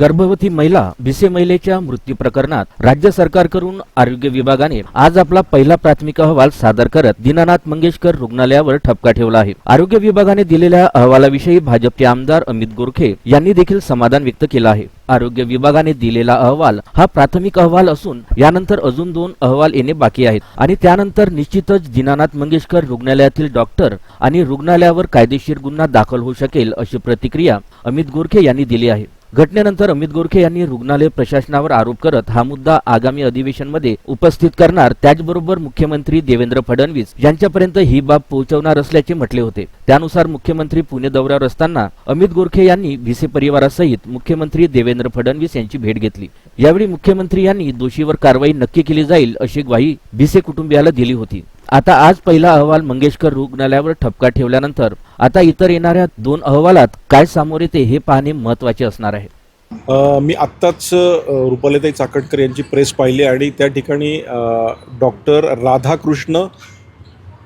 गर्भवती महिला भिसे महिलेच्या मृत्यू प्रकरणात राज्य सरकारकडून आरोग्य विभागाने आज आपला पहिला प्राथमिक अहवाल सादर करत दीनानाथ मंगेशकर रुग्णालयावर ठपका ठेवला आहे. आरोग्य विभागाने दिलेल्या अहवालाविषयी भाजपचे आमदार अमित गोरखे यांनी देखील समाधान व्यक्त केलं आहे. आरोग्य विभागाने दिलेला अहवाल हा प्राथमिक अहवाल असून यानंतर अजून दोन अहवाल येणे बाकी आहेत आणि त्यानंतर निश्चितच दीनानाथ मंगेशकर रुग्णालयातील डॉक्टर आणि रुग्णालयावर कायदेशीर गुन्हा दाखल होऊ शकेल अशी प्रतिक्रिया अमित गोरखे यांनी दिली आहे. घटनेनंतर अमित गोरखे यांनी रुग्णालय प्रशासनावर आरोप करत हा मुद्दा आगामी अधिवेशनमध्ये उपस्थित करणार. त्याचबरोबर मुख्यमंत्री देवेंद्र फडणवीस यांच्यापर्यंत ही बाब पोहोचवणार असल्याचे म्हटले होते. त्यानुसार मुख्यमंत्री पुणे दौऱ्यावर असताना अमित गोरखे यांनी भिसे परिवारासहित मुख्यमंत्री देवेंद्र फडणवीस यांची भेट घेतली. यावेळी मुख्यमंत्री यांनी दोषीवर कारवाई नक्की केली जाईल अशी ग्वाही भिसे कुटुंबियाला दिली होती. आता आज पहिला अहवाल मंगेशकर रुग्णालयावर ठपका ठेवल्यानंतर आता इतर येणाऱ्या दोन अहवालात काय सामोरे येते हे पाहणे महत्त्वाचे असणार आहे. मी आत्ताच अ, चाकटकर यांची प्रेस पाहिली आणि त्या ठिकाणी डॉक्टर राधाकृष्ण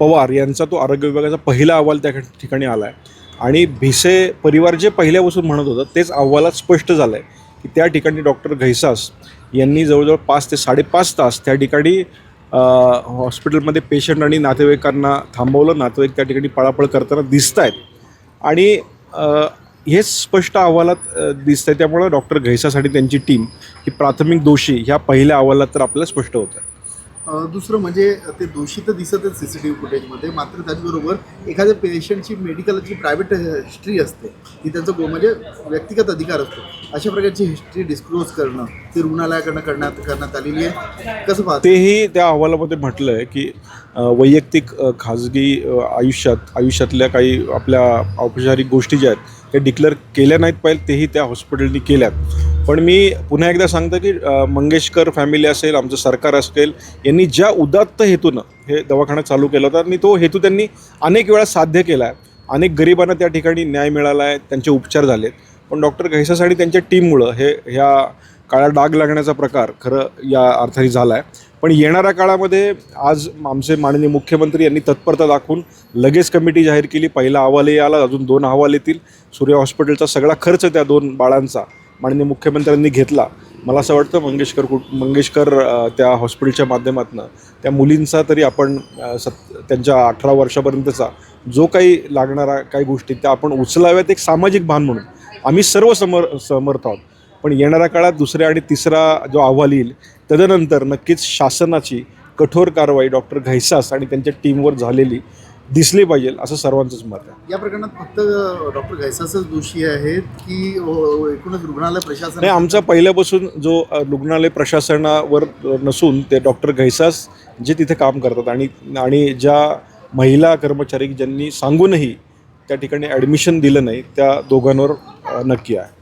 पवार यांचा तो आरोग्य विभागाचा पहिला अहवाल त्या ठिकाणी आला आहे आणि भिसे परिवार जे पहिल्यापासून म्हणत होतं तेच अहवालात स्पष्ट झालं आहे की त्या ठिकाणी डॉक्टर घैसास यांनी जवळजवळ पाच ते साडेपाच तास त्या ठिकाणी हॉस्पिटलमध्ये पेशंट आणि नातेवाईकांना थांबवलं. नातेवाईक त्या ठिकाणी पळापळ करताना दिसत आहेत आणि हे हेच स्पष्ट अहवालात दिसतं आहे त्यामुळं डॉक्टर घैसासाठी त्यांची टीम ही प्राथमिक दोषी ह्या पहिल्या अहवालात तर आपल्याला स्पष्ट होतं. दुसरं म्हणजे ते दोषी तर दिसतच सी सी टी व्ही फुटेजमध्ये मात्र त्याचबरोबर एखाद्या पेशंटची मेडिकलची प्रायव्हेट हिस्ट्री असते. ती त्यांचं गो म्हणजे व्यक्तिगत अधिकार असतो. अशा प्रकारची हिस्ट्री डिस्क्लोज करणं ती रुग्णालयाकडनं करण्यात करण्यात आलेली आहे. कसं पाहते? तेही त्या अहवालामध्ये म्हटलं आहे की वैयक्तिक खाजगी आयुष्यात आयुष्यातल्या काही आपल्या औपचारिक गोष्टी ज्या आहेत त्या डिक्लेअर केल्या नाहीत पाहिजे तेही त्या हॉस्पिटलनी केल्यात. पण मी पुन्हा एकदा सांगतो की मंगेशकर फॅमिली असेल आमचं सरकार असेल यांनी ज्या उदात्त हेतूनं हे दवाखाना चालू केला होता आणि तो हेतू त्यांनी अनेक वेळा साध्य केला आहे अनेक गरिबांना त्या ठिकाणी न्याय मिळाला आहे त्यांचे उपचार झालेत. पण डॉक्टर घैसास आणि त्यांच्या टीममुळं हे ह्या काळा डाग लागण्याचा प्रकार खरं या अर्थाने झाला आहे पण येणाऱ्या काळामध्ये आज आमचे माननीय मुख्यमंत्री यांनी तत्परता दाखवून लगेच कमिटी जाहीर केली. पहिला अहवालही आला अजून दोन अहवाल येतील. सूर्य हॉस्पिटलचा सगळा खर्च त्या दोन बाळांचा माननीय मुख्यमंत्र्यांनी घेतला. मला असं वाटतं मंगेशकर कुट मंगेशकर त्या हॉस्पिटलच्या माध्यमातून त्या मुलींचा तरी आपण सत त्यांच्या अठरा वर्षापर्यंतचा जो काही लागणारा काही गोष्टी त्या आपण उचलाव्यात एक सामाजिक भान म्हणून. आम्ही सर्व समर समर्थ आहोत. पण येणाऱ्या काळात दुसऱ्या आणि तिसरा जो अहवाल येईल तदनंतर नक्कीच शासनाची कठोर कारवाई डॉक्टर घैसास आणि त्यांच्या टीमवर झालेली दिसली पाहिजे असं सर्वांचंच मत आहे. या प्रकरणात फक्त डॉक्टर घैसासच दोषी आहेत की एकूणच रुग्णालय प्रशासन नाही आमचा पहिल्यापासून जो रुग्णालय प्रशासनावर नसून ते डॉक्टर घैसास जे तिथे काम करतात आणि आणि ज्या महिला कर्मचारी ज्यांनी सांगूनही त्या ठिकाणी ॲडमिशन दिलं नाही त्या दोघांवर नक्की आहे.